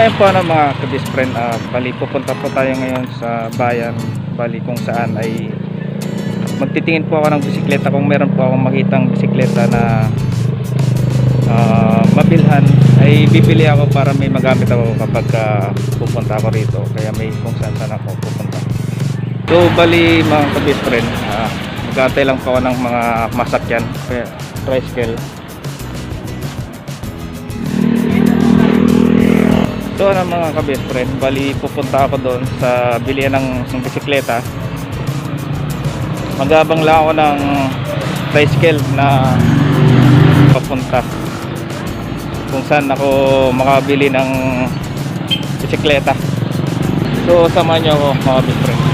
So ayun po ano mga kabis friend, ah, bali pupunta po tayo ngayon sa bayan, bali kung saan ay magtitingin po ako ng bisikleta kung meron po akong makitang bisikleta na ah, mabilhan ay bibili ako para may magamit ako kapag ah, pupunta ako rito. Kaya may kung saan saan ako pupunta. So bali mga kabis friend uh, magkatay lang po ako ng mga masakyan tricycle So ano mga kabest friend, bali pupunta ako doon sa bilihan ng, ng bisikleta. Magabang lang ako ng tricycle na papunta kung saan ako makabili ng bisikleta. So samahan niyo ako mga kabest friend.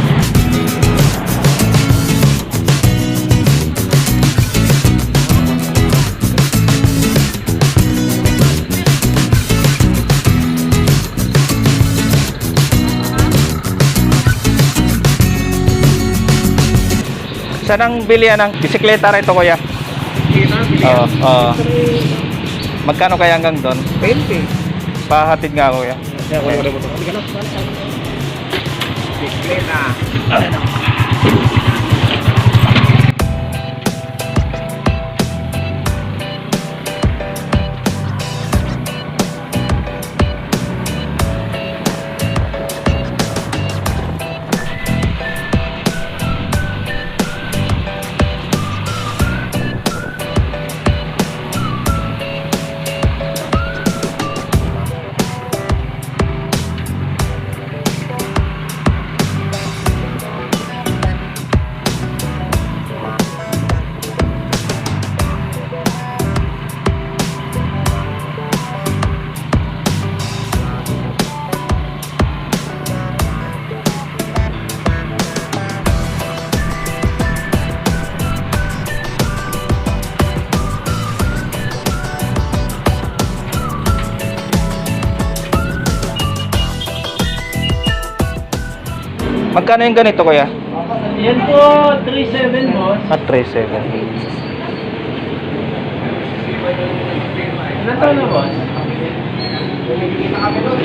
Saan ang bilihan ng bisikleta rito kuya? Oo. oo. Magkano kaya hanggang doon? 20. Pahatid nga kuya. Kaya ko wala mo. Bisikleta. Magkano yung ganito kuya? Yan po, 3.7 boss. At 37. Ilan taon na boss?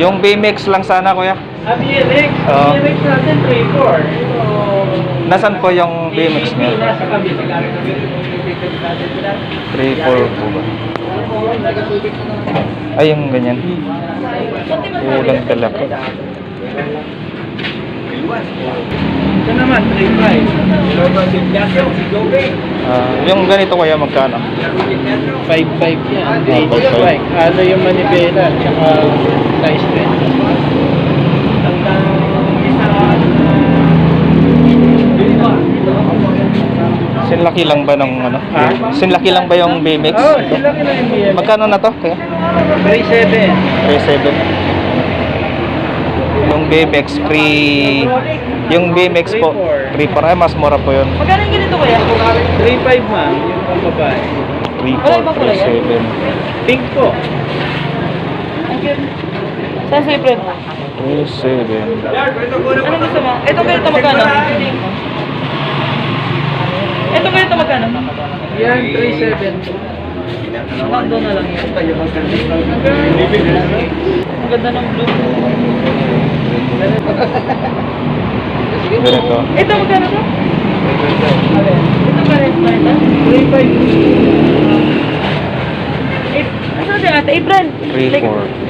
Yung BMX lang sana kuya. Ah, BMX. Oo. BMX natin 3.4. So, Nasaan po yung BMX niya? Nasa kabila. 3, 4 po ba? Ay, yung ganyan. Ulang talak. Ito naman, 3.5. Ah, yung ganito kuya magkano? 5.5 yan. Ah, Hindi, 5.5. bike. Ano yung manibela, tsaka size 10. Sinlaki lang ba ng ano? Ha? Sinlaki lang ba yung BMX? Oo, sila na yung BMX. Magkano na to? Kaya? 3.7. 37. Yung BMX free yung BMX po, free para mas mura po yun. Magkano yung ganito kuya? 3.5 ma'am, yung pang babae. 3, Wala ibang kulay yan? 4, Pink po. Saan sa April? 37. 37. Ano gusto mo? Itong ganito magkano? Itong ganito magkano? Yan, 3.7. Nando na lang yan. Ang ganda ng blue. Ganito. Ito magkano to? Ito ba rin ba ito? 3.5. Eh, Ano sabi ate? April. 3, 4.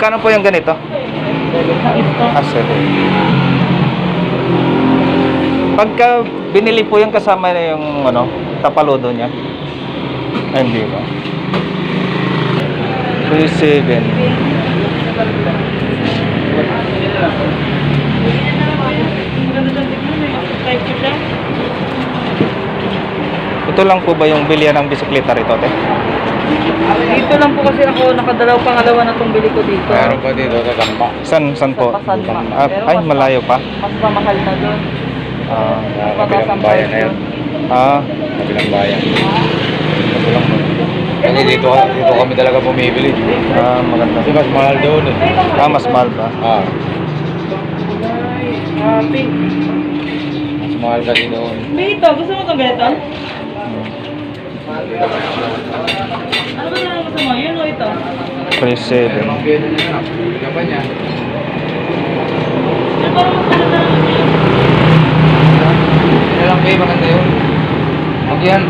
Magkano po yung ganito? Ah, 7. Pagka binili po yung kasama na yung ano, tapaludo niya. Ay, hindi ba? 37. Maganda ng tignan eh. Type ko siya. Ito lang po ba yung bilihan ng bisikleta rito, te? Dito lang po kasi ako nakadalaw pangalawa na itong bili ko dito. Meron pa dito sa Tampa. San, san po? Sa. Ah, Pero ay, mas- malayo pa. Mas mamahal na doon. Ah, Sa kabilang bayan na yun. ah, Kabilang bayan. Kabilang Kasi dito, dito kami talaga bumibili. ah, maganda. Kasi mas mahal doon eh. Ah, mas mahal ba? Ah, Ah, pink. mas mahal kasi doon. Dito, gusto mo itong ganito? Ano gusto mo? Yun o ito? 3.7. Ang pwede niya na. Bigyan pa niya. Yan parang ano na Hindi lang kayo, maganda yun. Huwag yan.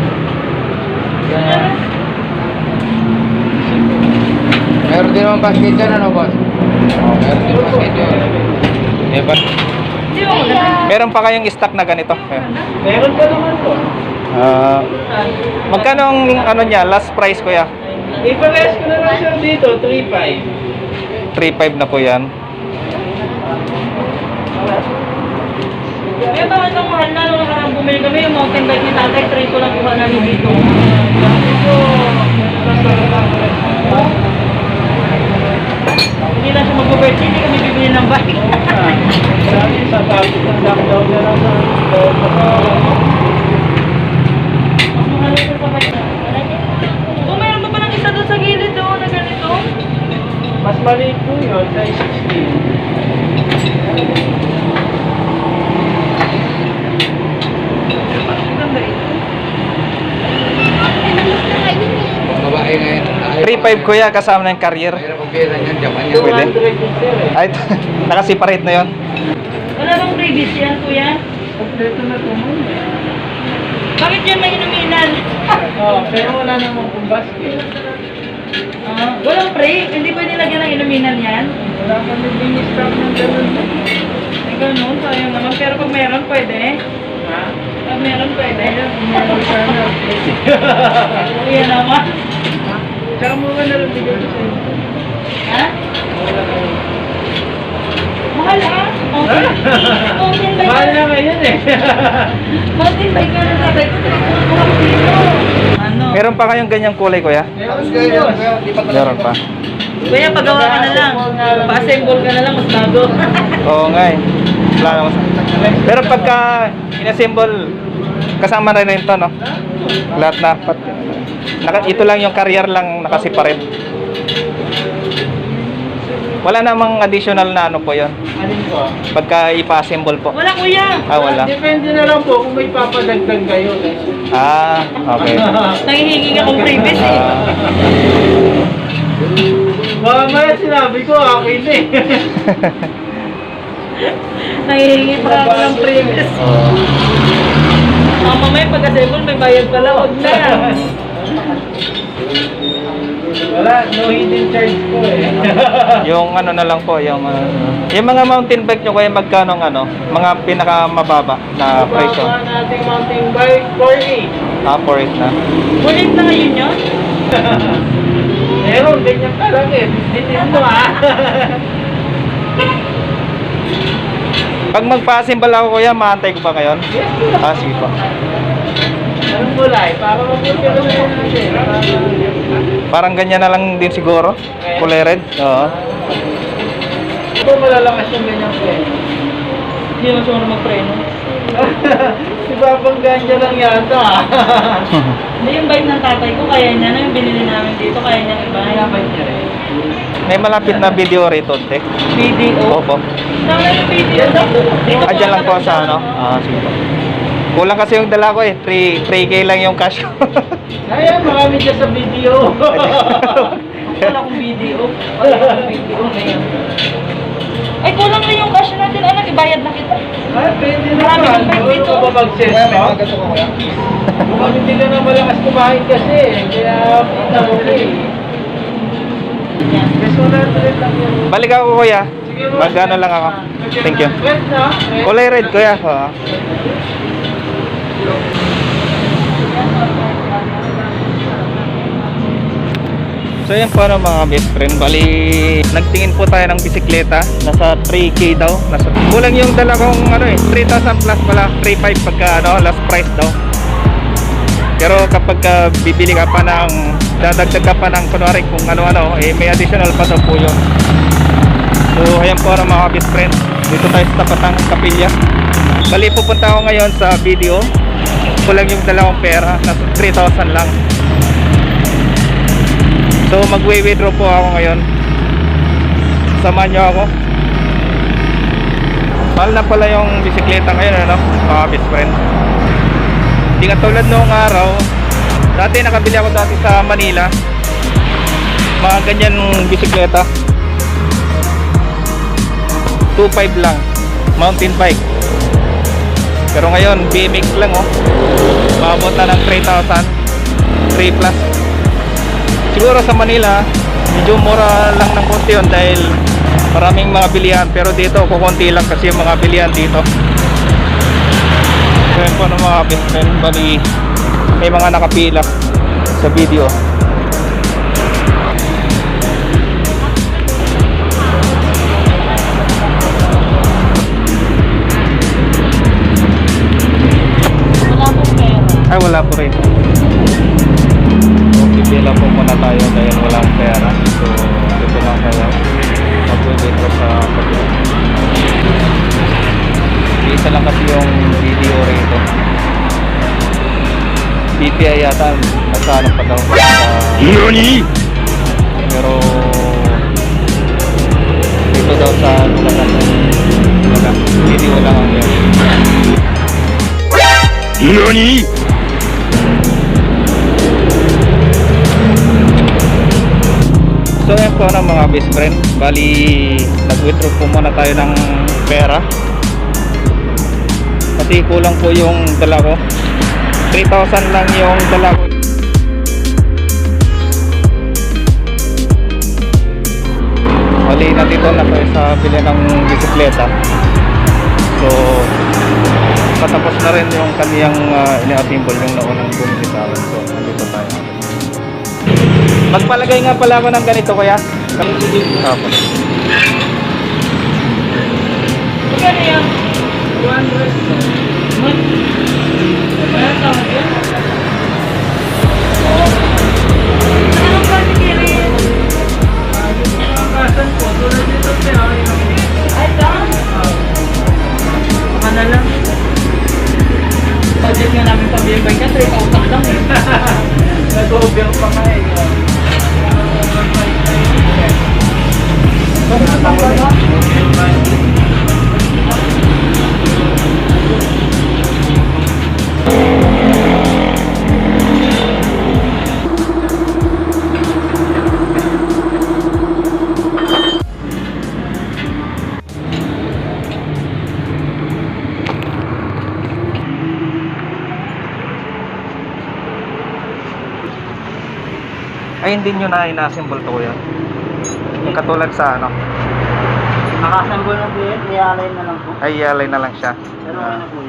Meron din naman basket dyan, ano boss? Oh, meron din basket yun. Eh, ba't? Di ba maganda? Meron pa kayong stock na ganito? Meron pa naman po. Ah, magkano ang ano niya, last price kuya? Ipares ko na lang sir dito, 3.5. 3.5 na po yan. Kaya bakit ang mahal na nung nakarang bumili kami yung mountain bike ni tatay, try ko lang kuha namin dito. Hindi lang siya mag-birthday, hindi kami bibili ng bike. Dami sa bago ng lockdown na lang sa Ang mahal ito sa bike. Oh, mayroon pa palang isa doon sa gilid doon na ganito. Mas maliit po yun, size 16. Ang ganda ito. Kung babae ngayon, ay, 3.5 kuya kasama na yung carrier. Mahirap ang pera niyan, Japan yan. Pwede. 200 yung sir. Ay, nakaseparate na yon. Wala bang previous yan, kuya? Kompleto na ito mo. Bakit yan may inuminan? Oh, pero wala namang kung basket. Walang pre, hindi pwede lagyan ng inuminan yan. Wala kami bini-stock ng ganun. Ay, ganun, sayang naman. Pero pag meron, pwede. Ha? Pag meron, pwede. Meron sana. Kuya naman. Tsaka mo ka na lang bigyan ko sa'yo. Ha? Mahal ha? Mountain, bike. Mahal na ngayon eh. Mountain bike na tatay ko. Ano? Meron pa kayong ganyang kulay kuya? Meron pa. Kuya, pagawa ka na lang. Pa-assemble ka na lang, mas bago. Oo nga eh. Wala naman sa- Pero pagka inassemble, kasama na rin to, no? Lahat na. Pat, naka, ito lang yung carrier lang nakaseparate. Wala namang additional na ano po yon Alin ko? Pagka ipa-assemble po. Wala kuya. Ah, wala. Depende na lang po kung may papadagdag kayo. Ah, okay. Nangihingi ka kong previous eh. Ah, Mamaya sinabi ko, akin eh. Nangihingi pa ako ng previous. Ah, mamaya pag-assemble, may bayad pala. Huwag na. Wala, no hidden charge ko eh. yung ano na lang po, yung ah, yung mga mountain bike nyo kaya magkano ang ano, mga pinakamababa na presyo. Baba nating mountain bike, 4 Ah, for it na. Ulit na ngayon yun? Meron, ganyan ka lang eh. Bitin mo ah. Pag magpa-assemble ako kuya, maantay ko ba ngayon? Ah, sige po. Anong kulay? Para mabuti yun natin. Parang ganyan na lang din siguro. Kulay red. Oo. Ito malalakas yung ganyan ko eh. Hindi naman siya magpreno. si Babang Ganja lang yata. Hindi yung bike ng tatay ko, kaya niya na yung binili namin dito, kaya niya iba. Kailangan niya rin. May malapit na video rito, te. Video. Opo. Sana yung video. Dito Ah, dyan lang po sa ano. Ah, sige po. Kulang kasi yung dala ko eh. 3, 3K lang yung cash. Kaya marami dyan sa video. Wala akong video. Wala akong video ngayon. Ay, kulang na yung cash natin. Anak, ibayad na kita. Ah, pwede Marami naman. ng bike Doon dito. ka ba mag-sales Kaya may no? mga ganito ko kuya. Mukhang hindi ka na malakas kumain kasi eh. Kaya kita mo eh. Yan. Mas 100 lang yan. Balik ako kuya. Mag-ano lang ako. Thank you. Na. Kulay red kuya. Oo. So yan po ano, mga best friend. Bali, nagtingin po tayo ng bisikleta. Nasa 3K daw. Nasa, kulang yung dala kong ano eh, 3,000 plus pala. 3,500 pagka ano, last price daw. Pero kapag ka bibili ka pa ng dadagdag ka pa ng kunwari kung ano-ano, eh may additional pa daw po yun. So ayan po ang mga best friend. Dito tayo sa tapat ng kapilya. Bali pupunta ako ngayon sa video. Kulang yung dalawang pera. Nasa 3,000 lang. So magwi-withdraw po ako ngayon. Samahan nyo ako. Mahal na pala yung bisikleta ngayon ano, mga best friend. Hindi katulad noong araw. Dati nakabili ako dati sa Manila. Mga ganyan bisikleta. 2.5 lang. Mountain bike. Pero ngayon, BMX lang oh. Maabot na ng 3,000. 3 plus. Siguro sa Manila, medyo mura lang ng konti yun dahil maraming mga bilihan. Pero dito, kukunti lang kasi yung mga bilihan dito. Yun po ng mga best. Bali, may mga nakapila sa video. PPI yata. Nasa ano pa daw. Sa, pero dito daw sa Bulacan. Bulacan. Video lang ang yun. So yan po ng mga best friend Bali nag-withdraw po muna tayo ng pera Kasi kulang po yung dala ko 3,000 lang yung dala ko Bali nandito na tayo sa bili ng bisikleta So patapos na rin yung kaniyang uh, ina-assemble yung naunang bumili sa akin So nandito tayo Magpalagay nga pala ako ng ganito kuya. Tapos. Magkano yan? 200. Wala Ay hindi nyo na ina-assemble to kuya. Yung katulad sa ano. Nakasambol na yun, i-alay na lang po. Ay alay na lang siya. Pero ano na po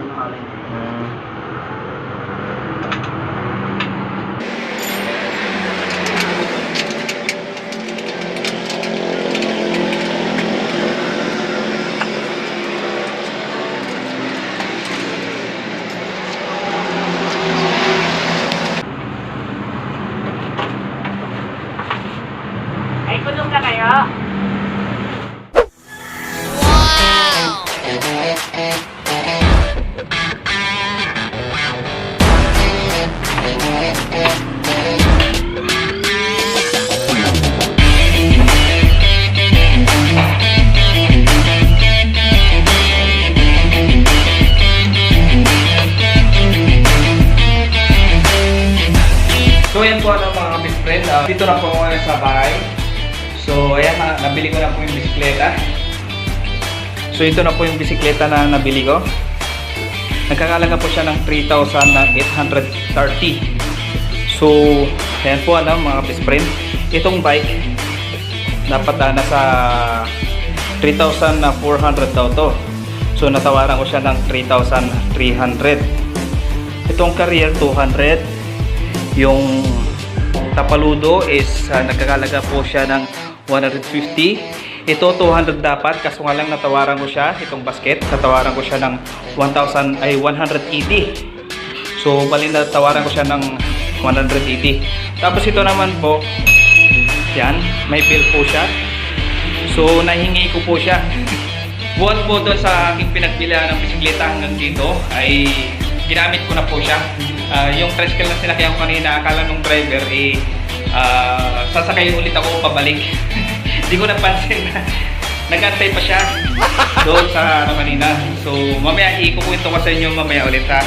dito na po ako ngayon sa bahay. So ayan na, nabili ko na po yung bisikleta. So ito na po yung bisikleta na nabili ko. Nagkakalaga po siya ng 3,830. So ayan po ano mga best friend. Itong bike dapat ah, nasa 3,400 daw to. So natawaran ko siya ng 3,300. Itong career 200 yung tapaludo is uh, nagkakalaga po siya ng 150 ito 200 dapat kaso nga lang natawaran ko siya itong basket natawaran ko siya ng 1000 ay 180 So, bali na tawaran ko siya ng 180. Tapos ito naman po, yan, may bill po siya. So, nahingi ko po siya. Buwan po doon sa aking pinagbilihan ng bisikleta hanggang dito ay ginamit ko na po siya. Ah, yung tricycle na sinakyan ko kanina, akala nung driver eh ah, sasakay ulit ako pabalik. Hindi ko napansin na nagantay pa siya doon sa ano kanina. So mamaya ikukwento ko sa inyo mamaya ulit ha.